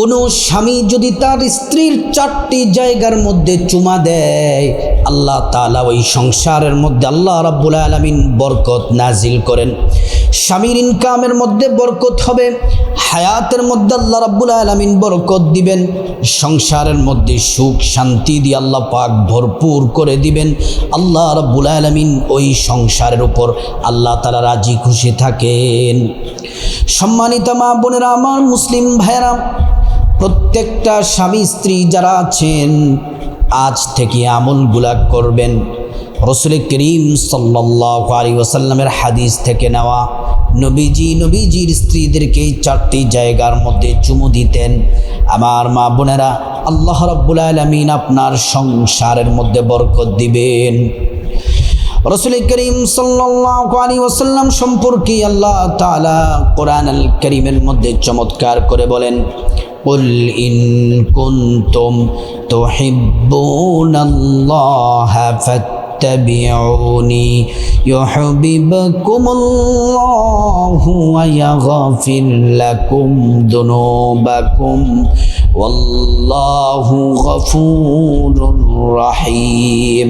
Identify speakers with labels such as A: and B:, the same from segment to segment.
A: কোনো স্বামী যদি তার স্ত্রীর চারটি জায়গার মধ্যে চুমা দেয়, আল্লাহ তাআলা ওই সংসারের মধ্যে আল্লাহ রাব্বুল আলামিন বরকত নাজিল করেন। স্বামীর ইনকামের মধ্যে বরকত হবে, হায়াতের মধ্যে আল্লাহ রাব্বুল আলামিন বরকত দিবেন, সংসারের মধ্যে সুখ শান্তি দিয়ে আল্লাহ পাক ভরপুর করে দিবেন। আল্লাহ রাব্বুল আলামিন ওই সংসারের উপর আল্লাহ তালা রাজি খুশি থাকেন। সম্মানিত মা বোনেরা, আমার মুসলিম ভাইয়েরা প্রত্যেকটা স্বামী স্ত্রী যারা আছেন, আজ থেকে আমলগুলা করবেন। রসুল করিম সাল্লাহ আলী ওসাল্লামের হাদিস থেকে নেওয়া। নবীজি নবীজির স্ত্রীদেরকে চারটি জায়গার মধ্যে চুমু দিতেন। আমার মা বোনেরা, আল্লাহ রব্বুল আলমিন আপনার সংসারের মধ্যে বরকত দিবেন। রসুল করিম সাল্লি ওসাল্লাম সম্পর্কে আল্লাহ তালা কোরআন আল করিমের মধ্যে চমৎকার করে বলেন قل إن كنتم تحبون الله فاتبعوني يحببكم الله ويغفر لكم ذنوبكم والله غفور رحيم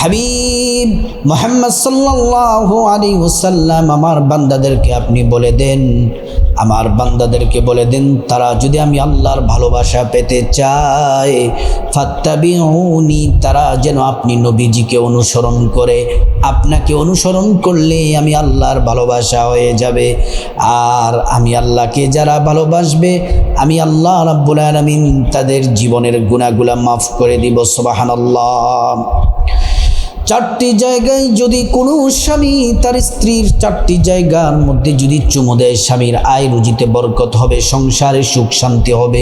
A: হাবিব, মোহাম্মদ সাল্লাল্লাহু আলাইহি ওয়াসাল্লাম, আমার বান্দাদেরকে আপনি বলে দেন, আমার বান্দাদেরকে বলে দেন, তারা যদি আমি আল্লাহর ভালোবাসা পেতে চায় ফাত্তাবিউনি, তারা যেন আপনি নবীজিকে অনুসরণ করে, আপনাকে অনুসরণ করলে আমি আল্লাহর ভালোবাসা হয়ে যাবে। আর আমি আল্লাহকে যারা ভালোবাসবে, আমি আল্লাহ রাব্বুল আলামিন তাদের জীবনের গুণাগুলা মাফ করে দিব, সুবহানাল্লাহ। চারটি জায়গায় যদি কোনো স্বামী তার স্ত্রীর চারটি জায়গার মধ্যে যদি চুমো দেয়, স্বামীর আয় রুজিতে বরকত হবে, সংসারে সুখ শান্তি হবে,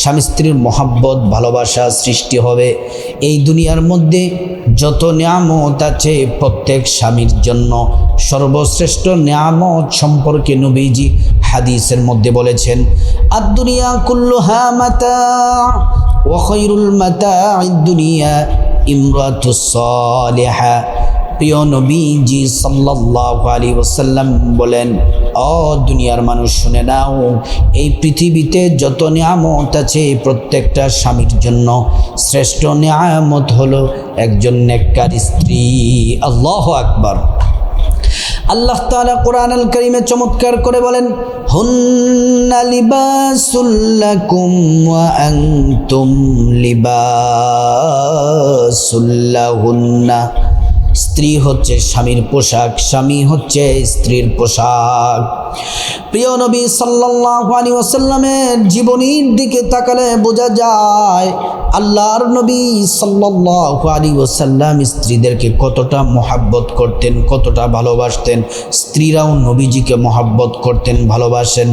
A: স্বামী স্ত্রীর মহাব্বত, ভালোবাসা সৃষ্টি হবে। এই দুনিয়ার মধ্যে যত নিয়ামত আছে প্রত্যেক স্বামীর জন্য, সর্বশ্রেষ্ঠ নিয়ামত সম্পর্কে নবীজি হাদিসের মধ্যে বলেছেন আর দুনিয়া কুল্লুহা মাতা ওয়াখৈরুল মাতা দুনিয়া ইমরাতুসলিহা প্রিয় নবীজি সাল্লাল্লাহু আলাইহি ওয়াসাল্লাম বলেন, ও দুনিয়ার মানুষ, শুনে নাও, এই পৃথিবীতে যত নিয়ামত আছে প্রত্যেকটা স্বামীর জন্য, শ্রেষ্ঠ নিয়ামত হলো একজন নেককার স্ত্রী। আল্লাহ আকবার। আল্লাহ তাআলা কোরআন আল করিমে চমৎকার করে বলেন লিবাসুল্লাকুম লিবাসুল্লাহুন্না স্ত্রী হচ্ছে স্বামীর পোশাক, স্বামী হচ্ছে স্ত্রীর পোশাক। প্রিয় নবী সাল্লাল্লাহু আলাইহি জীবনীর দিকে তাকালে বোঝা যায়, আল্লাহর নবী সাল্লাল্লাহু আলাইহি ওয়াসাল্লাম স্ত্রীদেরকে কতটা মহাব্বত করতেন, কতটা ভালোবাসতেন। স্ত্রীরাও নবীজিকে মহাব্বত করতেন, ভালোবাসেন।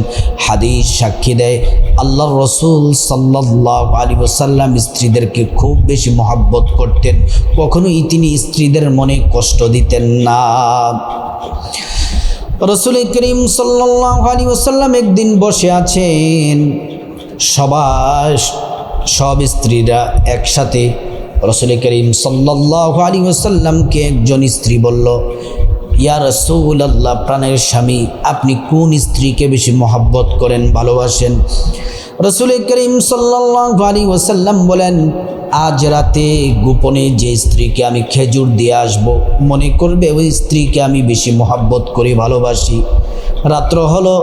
A: হাদিস সাক্ষী দেয়, আল্লাহর রসুল সাল্লাল্লাহু আলাইহি ওয়াসাল্লাম স্ত্রীদেরকে খুব বেশি মহাব্বত করতেন। কখনোই তিনি স্ত্রীদের মনে কষ্ট দিতেন না। রসুল করিম সাল্লাহ আলী ওসাল্লাম একদিন বসে আছেন। সবাস সব স্ত্রীরা একসাথে। রসুল করিম সাল্লাহ আলী ওসাল্লামকে একজন স্ত্রী বলল ইয়া রসুল আল্লাহ প্রাণের স্বামী, আপনি কোন স্ত্রীকে বেশি মহাব্বত করেন, ভালোবাসেন? রসুল করিম সাল্লাহ আলী ওসাল্লাম বলেন, আজ রাতে গোপনে যে স্ত্রীকে আমি খেজুর দিয়ে আসব, মনে করবে ওই স্ত্রীকে আমি বেশি মহাব্বত করি ভালোবাসি। রাত্র হলো,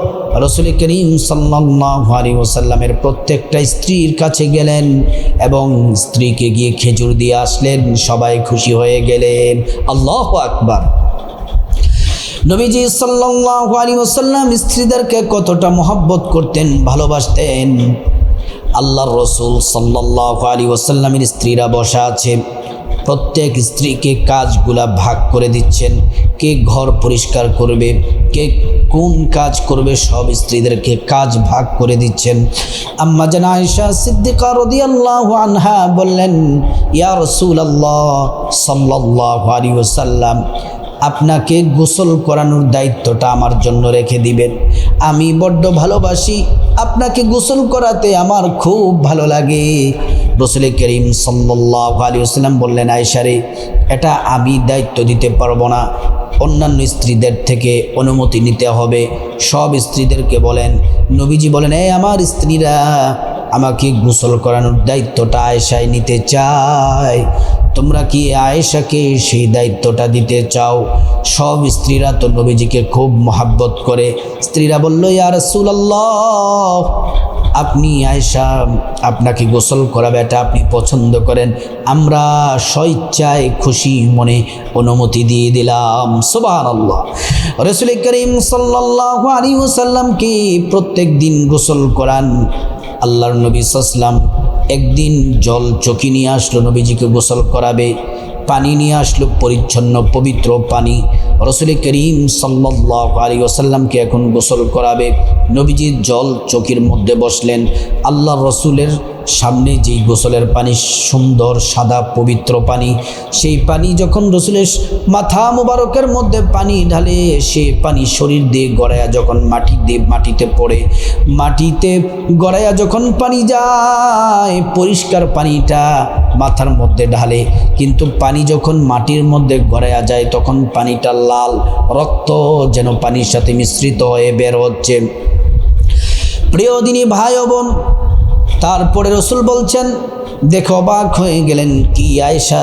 A: রসুল করিম সাল্লাহারি ওসাল্লামের প্রত্যেকটা স্ত্রীর কাছে গেলেন এবং স্ত্রীকে গিয়ে খেজুর দিয়ে আসলেন, সবাই খুশি হয়ে গেলেন। আল্লাহ আকবার। নবীজি সাল্লাহ আলী ওসাল্লাম স্ত্রীদেরকে কতটা মহব্বত করতেন, ভালোবাসতেন? আল্লাহর রসুল সাল্লাহ আলী ওসাল্লামের স্ত্রীরা বসা আছে। প্রত্যেক স্ত্রীকে কাজগুলা ভাগ করে দিচ্ছেন। কে ঘর পরিষ্কার করবে, কে কোন কাজ করবে, সব স্ত্রীদেরকে কাজ ভাগ করে দিচ্ছেন। আম্মা জান আয়েশা সিদ্দিকা রদিয়াল্লাহু আনহা বললেন, ইয়া রসুল আল্লাহ সাল্লাহ আলী ওসাল্লাম আপনাকে গোসল করানোর দায়িত্বটা আমার জন্য রেখে দিবেন। আমি বড্ড ভালোবাসি। আপনাকে গোসল করাতে আমার খুব ভালো লাগে। রসুল করিম সাল্লাহ আলী আসসালাম বললেন আয়সারে এটা আমি দায়িত্ব দিতে পারব না। অন্যান্য স্ত্রীদের থেকে অনুমতি নিতে হবে। সব স্ত্রীদেরকে বলেন, নবীজি বলেন এই আমার স্ত্রীরা আমাকে গোসল করানোর দায়িত্বটা আয়েশায় নিতে চায়। তোমরা কি আয়েশাকে সেই দায়িত্বটা দিতে চাও? সব স্ত্রীরা তো নবীজিকে খুব মহাব্বত করে। স্ত্রীরা বলল ইয়ার সুলাল্লাহ আপনি আয়েশা, আপনাকে গোসল করাবে এটা আপনি পছন্দ করেন। আমরা স্বইচ্ছায় খুশি মনে অনুমতি দিয়ে দিলাম। সোবান আল্লাহ রসুল করিম সাল্লাহ আলী ওসাল্লামকে প্রত্যেক দিন গোসল করান। আল্লাহর নবী সাল্লাম একদিন জল চকি নিয়ে আসলো নবীজিকে গোসল করাবে, পানি নিয়ে আসলো পরিচ্ছন্ন পবিত্র পানি। রসুল করিম সাল্লাহ আলী ওসাল্লামকে এখন গোসল করাবে। নবীজির জল চকির মধ্যে বসলেন। আল্লাহ রসুলের সামনে যেই গোসলের পানি, সুন্দর সাদা পবিত্র পানি, সেই পানি যখন রসুলের মাথা মুবারকের মধ্যে পানি ঢালে, সে পানি শরীর দিয়ে গড়ায়া যখন মাটি দিয়ে মাটিতে পড়ে, মাটিতে গড়ায়া যখন পানি যায়, পরিষ্কার পানিটা মাথার মধ্যে ঢালে। কিন্তু পানি যখন মাটির মধ্যে গড়ায়া যায়, তখন পানিটা লাল রক্ত যেন পানির সাথে মিশ্রিত হয়ে বের হচ্ছে। প্রিয় দিনী ভাই বোন তারপরে রসুল বলছেন, দেখো অবাক হয়ে গেলেন কি আয়সা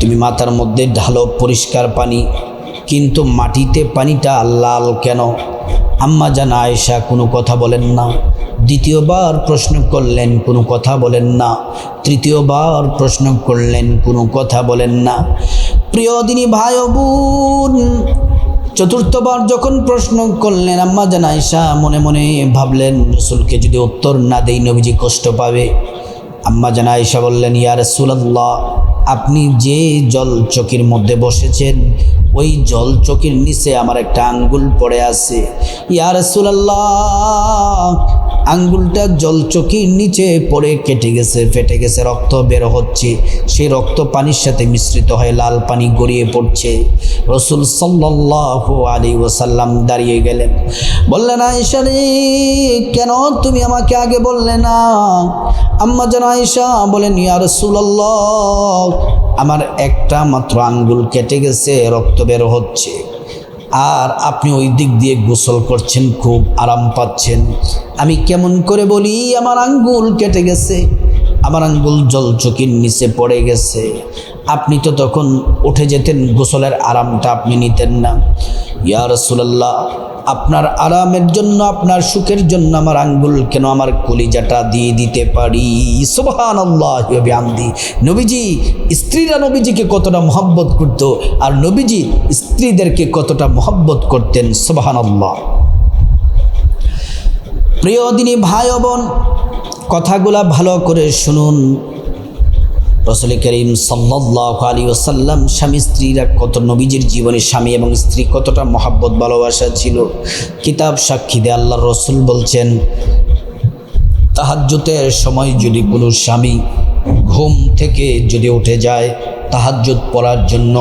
A: তুমি মাথার মধ্যে ঢালো পরিষ্কার পানি, কিন্তু মাটিতে পানিটা লাল কেন? আম্মা জান আয়েশা কোনো কথা বলেন না। দ্বিতীয়বার প্রশ্ন করলেন, কোনো কথা বলেন না? তৃতীয়বার প্রশ্ন করলেন, কোনো কথা বলেন না? প্রিয় দিনী ভাই বোন চতুর্থবার যখন প্রশ্ন করলেন, আম্মা জান আয়েশা মনে মনে ভাবলেন, রসুলকে যদি উত্তর না দেই নবীজি কষ্ট পাবে। আম্মা জান আয়েশা বললেন, ইয়া রসুলাল্লাহ, আপনি যে জল চকির মধ্যে বসেছেন, ওই জল চকির নিচে আমার একটা আঙ্গুল পড়ে আছে। ইয়া রসুলাল্লাহ আঙ্গুলটা জল চকির নিচে পড়ে কেটে গেছে, ফেটে গেছে, রক্ত বের হচ্ছে। সেই রক্ত পানির সাথে মিশ্রিত হয়ে লাল পানি গড়িয়ে পড়ছে। রসুল সাল্লাহ আলী ওসাল্লাম দাঁড়িয়ে গেলেন। বললেন, আয়েশা রে, কেন তুমি আমাকে আগে বললে না? আম্মা জান আয়েশা বলেন, ইয়া রসুল্লাহ আমার একটা মাত্র আঙ্গুল কেটে গেছে, রক্ত বের হচ্ছে। আর আপনি ওই দিক দিয়ে গোসল করছেন, খুব আরাম পাচ্ছেন। আমি কেমন করে বলি, আমার আঙ্গুল কেটে গেছে, আমার আঙ্গুল জল চকির নিচে পড়ে গেছে। আপনি তো তখন উঠে যেতেন, গোসলের আরামটা আপনি নিতেন না। ইয়া রসুলাল্লাহ, আপনার আরামের জন্য, আপনার সুখের জন্য আমার আঙ্গুল কেন আমার কলিজাটা দিয়ে দিতে পারি? সোবাহান নবীজি, স্ত্রীরা নবীজিকে কতটা মহব্বত করত আর নবীজি স্ত্রীদেরকে কতটা মহব্বত করতেন সোবাহান আল্লাহ প্রিয় দিনী ভাই বোন, কথাগুলা ভালো করে শুনুন। রসুল করিম সাল্লাহ আলী ওসাল্লাম স্বামী স্ত্রীরা কত নবীজির জীবনে স্বামী এবং স্ত্রী কতটা মহাব্বত, ভালোবাসা ছিল। কিতাব সাক্ষী দে আল্লাহ রসুল বলছেন তাহাজ্যতের সময় যদি কোনো স্বামী ঘুম থেকে যদি উঠে যায় তাহাজ্জত পড়ার জন্য,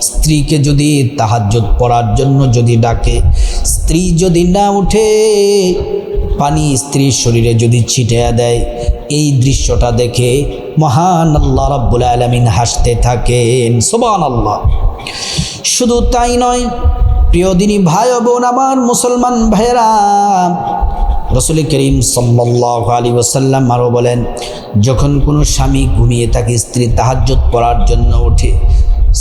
A: স্ত্রীকে যদি তাহাজ্জত পড়ার জন্য যদি ডাকে, স্ত্রী যদি না উঠে, পানি স্ত্রীর শরীরে যদি ছিটিয়ে দেয় এই দৃশ্যটা দেখে মহান আল্লাহ রাব্বুল আলমিন হাসতে থাকেন। সোবান আল্লাহ শুধু তাই নয়, প্রিয় দিনী ভাই বোন, আমার মুসলমান ভাইরা রসুল করিম সাল্লাহ আলী ওসাল্লাম আরও বলেন, যখন কোনো স্বামী ঘুমিয়ে থাকে, স্ত্রী তাহাজ্জত পড়ার জন্য ওঠে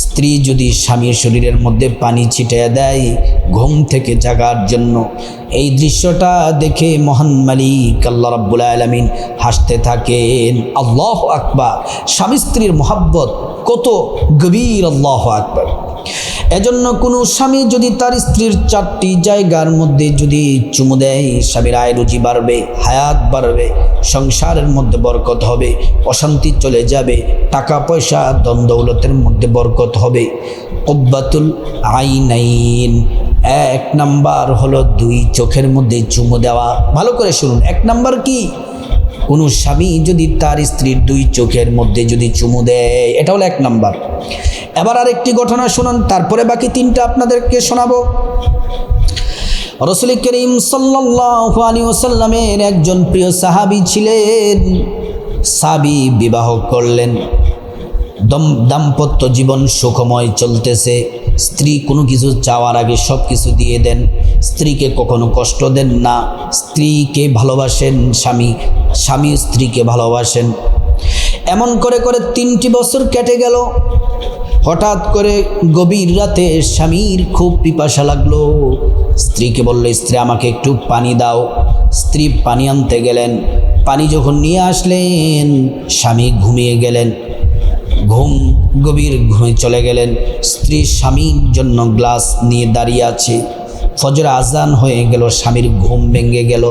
A: স্ত্রী যদি স্বামীর শরীরের মধ্যে পানি ছিটিয়ে দেয়, ঘুম থেকে জাগার জন্য। এই দৃশ্যটা দেখে মহান মালিক আল্লাহ রাব্বুল আলমিন হাসতে থাকেন, আল্লাহ আকবার। স্বামী স্ত্রীর মোহাব্বত কত গভীর, আল্লাহ আকবার। এজন্য কোনো স্বামী যদি তার স্ত্রীর চারটি জায়গার মধ্যে যদি চুমু দেয়, স্বামীর আয় রুচি বাড়বে, হায়াত বাড়বে, সংসারের মধ্যে বরকত হবে, অশান্তি চলে যাবে, টাকা পয়সা দ্বন্দ্বৌলতের মধ্যে বরকত হবে। কব্বাতুল আইনাইন। এক নাম্বার হলো দুই চোখের মধ্যে চুমু দেওয়া। ভালো করে শুনুন, এক নাম্বার কি? কোনো স্বামী যদি তার স্ত্রীর দুই চোখের মধ্যে যদি চুমু দেয় এটা হলো এক নাম্বার। এবার আরেকটি ঘটনা শুনুন, তারপরে বাকি তিনটা আপনাদেরকে শোনাবো। রসুল করিম সাল্লাহ ওসাল্লামের একজন প্রিয় সাহাবি ছিলেন সাবি বিবাহ করলেন। দম দাম্পত্য জীবন সুখময় চলতেছে। স্ত্রী কোনো কিছু চাওয়ার আগে সব কিছু দিয়ে দেন। স্ত্রীকে কখনো কষ্ট দেন না। স্ত্রীকে ভালোবাসেন স্বামী। স্বামী স্ত্রীকে ভালোবাসেন। এমন করে করে তিনটি বছর কেটে গেল। হঠাৎ করে গভীর রাতে স্বামীর খুব পিপাসা লাগল। স্ত্রীকে বলল, স্ত্রী, আমাকে একটু পানি দাও। স্ত্রী পানি আনতে গেলেন। পানি যখন নিয়ে আসলেন, স্বামী ঘুমিয়ে গেলেন। ঘুম গভীর ঘুমে চলে গেলেন। স্ত্রী স্বামীর জন্য গ্লাস নিয়ে দাঁড়িয়ে আছে। ফজর আজান হয়ে গেল, স্বামীর ঘুম ভেঙে গেল।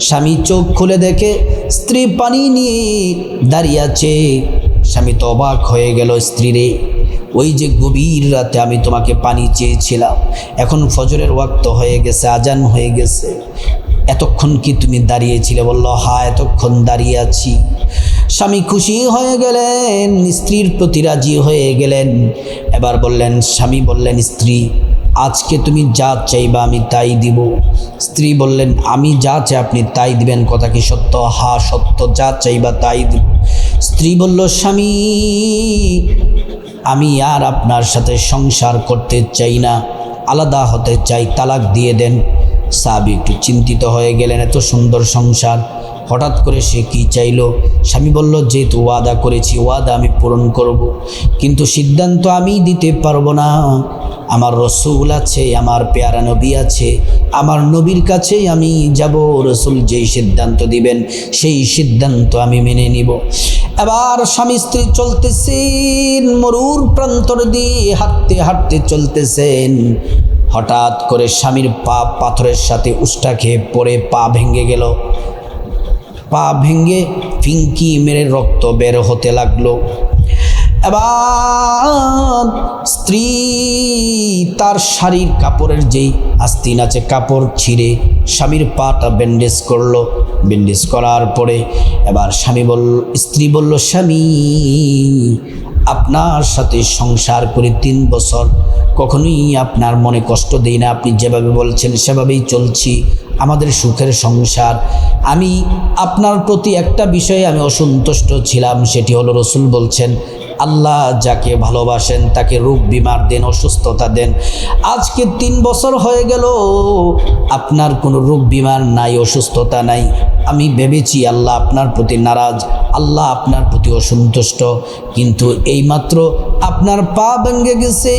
A: স্বামী চোখ খুলে দেখে স্ত্রী পানি নিয়ে দাঁড়িয়ে আছে। স্বামী তো অবাক হয়ে গেল স্ত্রীরে ওই যে গভীর রাতে আমি তোমাকে পানি চেয়েছিলাম। এখন ফজরের ওয়াক্ত হয়ে গেছে, আজান হয়ে গেছে। এতক্ষণ কি তুমি দাঁড়িয়েছিলে? বলল, হা, এতক্ষণ দাঁড়িয়ে আছি। স্বামী খুশি হয়ে গেলেন, স্ত্রীর প্রতি রাজি হয়ে গেলেন। এবার বললেন, স্বামী, বললেন স্ত্রী, আজকে তুমি যা চাইবা আমি তাই দিব। স্ত্রী বললেন, আমি যা চাই আপনি তাই দিবেন, কথা কি সত্য? হা, সত্য, যা চাইবা তাই দিব। স্ত্রী বলল, স্বামী, আমি আর আপনার সাথে সংসার করতে চাই না। আলাদা হতে চাই, তালাক দিয়ে দেন। সাবি একটু চিন্তিত হয়ে গেলেন এত সুন্দর সংসার। হঠাৎ করে সে কি চাইলো? স্বামী বলল, যেহেতু ওয়াদা করেছি, ওয়াদা আমি পূরণ করব। কিন্তু সিদ্ধান্ত আমি দিতে পারব না। আমার রসুল আছে, আমার পেয়ারা নবী আছে, আমার নবীর কাছেই আমি যাব। রসুল যেই সিদ্ধান্ত দিবেন, সেই সিদ্ধান্ত আমি মেনে নিব। এবার স্বামী স্ত্রী চলতেছেন, মরুর প্রান্তর দিয়ে হাঁটতে হাঁটতে চলতেছেন। হঠাৎ করে স্বামীর পা পাথরের সাথে উষ্টা খেয়ে পড়ে, পা ভেঙে গেল। পা ভেঙে ফিঙ্কি মেরে রক্ত বের হতে লাগল। এবার স্ত্রী তার শাড়ির কাপড়ের যেই আস্তিন আছে, কাপড় ছিঁড়ে স্বামীর পাটা ব্যান্ডেজ করল। ব্যান্ডেজ করার পরে এবার স্বামী বলল, স্ত্রী বলল, স্বামী, আপনার সাথে সংসার করে তিন বছর। কখনোই আপনার মনে কষ্ট দেই না। আপনি যেভাবে বলছেন, সেভাবেই চলছি। আমাদের সুখের সংসার। আমি আপনার প্রতি একটা বিষয়ে আমি অসন্তুষ্ট ছিলাম, সেটি হলো রসুল বলছেন আল্লাহ যাকে ভালোবাসেন, তাকে রোগ বিমার দেন, অসুস্থতা দেন। আজকে তিন বছর হয়ে গেল, আপনার কোনো রোগ বিমার নাই, অসুস্থতা নাই। আমি ভেবেছি আল্লাহ আপনার প্রতি নারাজ, আল্লাহ আপনার প্রতি অসন্তুষ্ট। কিন্তু এইমাত্র আপনার পা ভেঙে গেছে,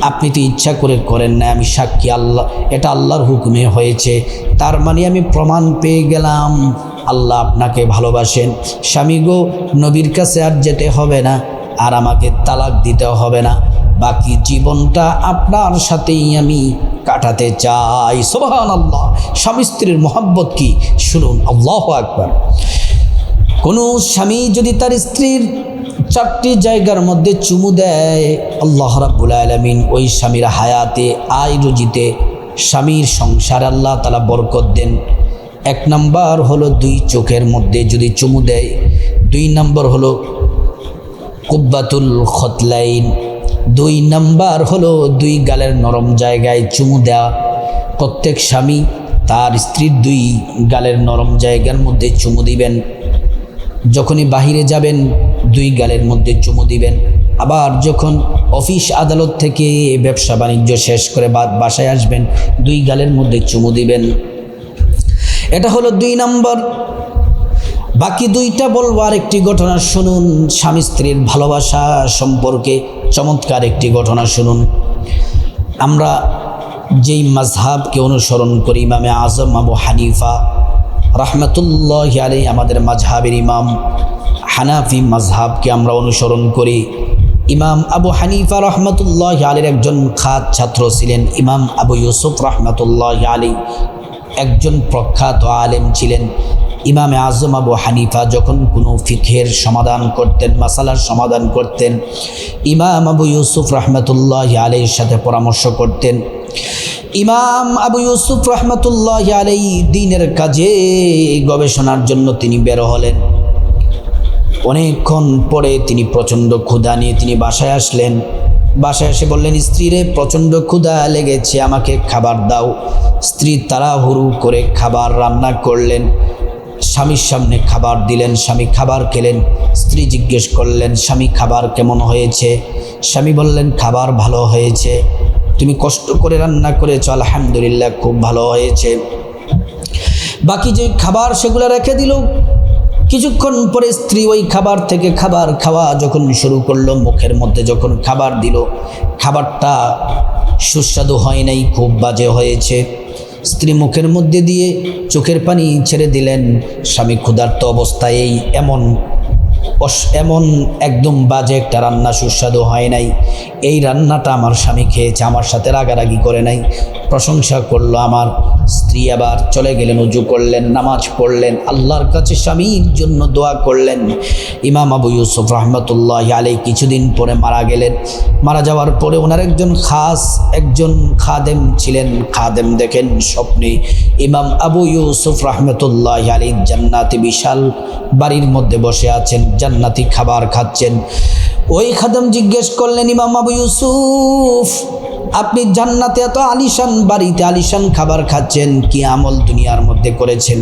A: আপনি তো ইচ্ছা করে করেন না আমি সাক্ষী আল্লাহ, এটা আল্লাহর হুকুমে হয়েছে। তার মানে আমি প্রমাণ পেয়ে গেলাম আল্লাহ আপনাকে ভালোবাসেন। স্বামী গো, নবীর কাছে আর যেতে হবে না, আর আমাকে তালাক দিতে হবে না। বাকি জীবনটা আপনার সাথেই আমি কাটাতে চাই। সোহান আল্লাহ স্বামী স্ত্রীর মোহাব্বত কি? শুনুন, আল্লাহ একবার কোনো স্বামী যদি তার স্ত্রীর চারটি জায়গার মধ্যে চুমু দেয়, আল্লাহ রাব্বুল আলমিন ওই স্বামীর হায়াতে, আয় রুজিতে স্বামীর সংসার আল্লাহ তালা বরকত দেন। এক নাম্বার হলো দুই চোখের মধ্যে যদি চুমু দেয়, দুই নাম্বার হলো কুব্বাতুল খতলাইন, দুই নাম্বার হলো দুই গালের নরম জায়গায় চুমু দেওয়া প্রত্যেক স্বামী তার স্ত্রীর দুই গালের নরম জায়গার মধ্যে চুমু দিবেন। যখনই বাহিরে যাবেন, দুই গালের মধ্যে চুমু দিবেন। আবার যখন অফিস আদালত থেকে ব্যবসা বাণিজ্য শেষ করে বাসায় আসবেন, দুই গালের মধ্যে চুমু দিবেন। এটা হলো দুই নম্বর। বাকি দুইটা বলব আর একটি ঘটনা শুনুন। স্বামী স্ত্রীর ভালোবাসা সম্পর্কে চমৎকার একটি ঘটনা শুনুন। আমরা যেই মাঝহাবকে অনুসরণ করি, ইমামে আজম আবু হানিফা রহমতুল্লাহ আলী আমাদের মাঝহাবের ইমাম, হানাফি মাঝহাবকে আমরা অনুসরণ করি। ইমাম আবু হানিফা রহমতুল্লাহ আলীর একজন খাত ছাত্র ছিলেন, ইমাম আবু ইউসুফ রহমতুল্লাহ আলী একজন প্রখ্যাত আলেম ছিলেন। ইমামে আজম আবু হানিফা যখন কোনো ফিখের সমাধান করতেন, মাসালার সমাধান করতেন, ইমাম আবু ইউসুফ রহমতুল্লাহ আলীর সাথে পরামর্শ করতেন। ইমাম আবু ইউসুফ রহমতুল্লাহ আলী দিনের কাজে গবেষণার জন্য তিনি বের হলেন। অনেকক্ষণ পরে তিনি প্রচণ্ড ক্ষুধা নিয়ে তিনি বাসায় আসলেন। বাসায় এসে বললেন, স্ত্রীরে প্রচণ্ড ক্ষুধা লেগেছে, আমাকে খাবার দাও। স্ত্রী তাড়াহুড়ু করে খাবার রান্না করলেন। স্বামীর সামনে খাবার দিলেন, স্বামী খাবার খেলেন। স্ত্রী জিজ্ঞেস করলেন, স্বামী, খাবার কেমন হয়েছে? স্বামী বললেন, খাবার ভালো হয়েছে। তুমি কষ্ট করে রান্না করেছ, আলহামদুলিল্লাহ, খুব ভালো হয়েছে। বাকি যে খাবার সেগুলো রেখে দিল কিছুক্ষণ পরে স্ত্রী ওই খাবার থেকে খাবার খাওয়া যখন শুরু করল, মুখের মধ্যে যখন খাবার দিল, খাবারটা সুস্বাদু হয় নাই, খুব বাজে হয়েছে। স্ত্রী মুখের মধ্যে দিয়ে চোখের পানি ছেড়ে দিলেন, স্বামী ক্ষুধার্ত অবস্থায় এমন এমন একদম বাজে একটা রান্না সুস্বাদু হয় নাই। এই রান্নাটা আমার স্বামী খেয়েছে, আমার সাথে রাগারাগি করে নাই। প্রশংসা করল আমার স্ত্রী আবার চলে গেলেন, উজু করলেন, নামাজ পড়লেন। আল্লাহর কাছে স্বামীর জন্য দোয়া করলেন। ইমাম আবু ইউসুফ রহমতুল্লাহ আলাই কিছুদিন পরে মারা গেলেন। মারা যাওয়ার পরে ওনার একজন খাস, একজন খাদেম ছিলেন। খাদেম দেখেন স্বপ্নে ইমাম আবু ইউসুফ রহমতুল্লাহ আলী জান্নাতি বিশাল বাড়ির মধ্যে বসে আছেন, জান্নাতি খাবার খাচ্ছেন। ওই খাদেম জিজ্ঞেস করলেন, ইমাম আবু ইউসুফ আপনি জান্নাতে এত আলিশান বাড়িতে আলিশান খাবার খাচ্ছেন কি আমল দুনিয়ার মধ্যে করেছেন?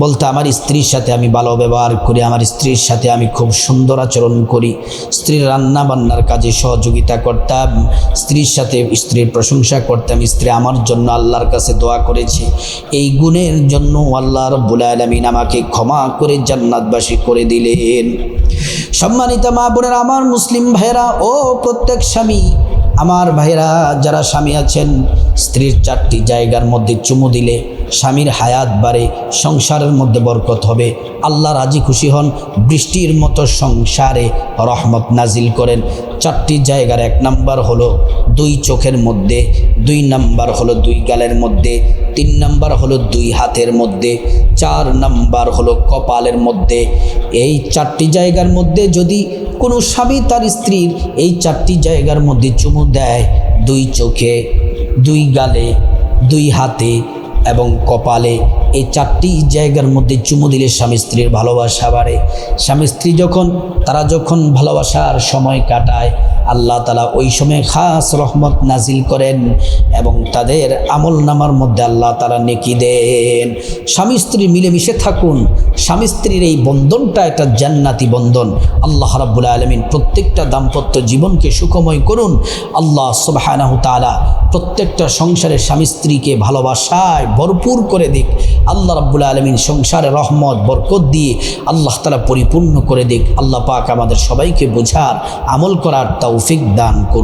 A: বলতে, আমার স্ত্রীর সাথে আমি ভালো ব্যবহার করি, আমার স্ত্রীর সাথে আমি খুব সুন্দর আচরণ করি। স্ত্রীর রান্না বান্নার কাজে সহযোগিতা করতাম, স্ত্রীর সাথে স্ত্রীর প্রশংসা করতাম, স্ত্রী আমার জন্য আল্লাহর কাছে দোয়া করেছে। এই গুণের জন্য আল্লাহ রব্বুল আলমিন আমাকে ক্ষমা করে জান্নাতবাসী করে দিলেন। সম্মানিত মা বোনের, আমার মুসলিম ভাইরা ও প্রত্যেক স্বামী আমার ভাইরা যারা স্বামী আছেন, স্ত্রীর চারটি জায়গার মধ্যে চুমু দিলে স্বামীর হায়াত বাড়ে, সংসারের মধ্যে বরকত হবে। আল্লাহ রাজি খুশি হন, বৃষ্টির মতো সংসারে রহমত নাজিল করেন। চারটি জায়গার এক নাম্বার হলো দুই চোখের মধ্যে, দুই নাম্বার হলো দুই গালের মধ্যে, তিন নাম্বার হলো দুই হাতের মধ্যে, চার নাম্বার হলো কপালের মধ্যে। এই চারটি জায়গার মধ্যে যদি কোনো স্বামী তার স্ত্রীর এই চারটি জায়গার মধ্যে চুমু দেয় দুই চোখে, দুই গালে, দুই হাতে এবং কপালে। এই চারটি জায়গার মধ্যে চুমু দিলে স্বামী স্ত্রীর ভালোবাসা বাড়ে। স্বামী স্ত্রী যখন, তারা যখন ভালোবাসার সময় কাটায় আল্লাহ তালা ওই সময় খাস রহমত নাজিল করেন এবং তাদের আমল নামার মধ্যে আল্লাহ তালা নেকি দেন। স্বামী স্ত্রী মিলেমিশে থাকুন। স্বামী স্ত্রীর এই বন্ধনটা একটা জান্নাতি বন্ধন। আল্লাহ রাব্বুল আলমিন প্রত্যেকটা দাম্পত্য জীবনকে সুখময় করুন। আল্লাহ সুবাহানাহ তালা প্রত্যেকটা সংসারের স্বামী স্ত্রীকে ভালোবাসায় ভরপুর করে দিক। আল্লাহ রাব্বুল আলমিন সংসারে রহমত, বরকত দিয়ে আল্লাহ তালা পরিপূর্ণ করে দিক। আল্লাহ পাক আমাদের সবাইকে বোঝার, আমল করার তৌফিক দান করুন।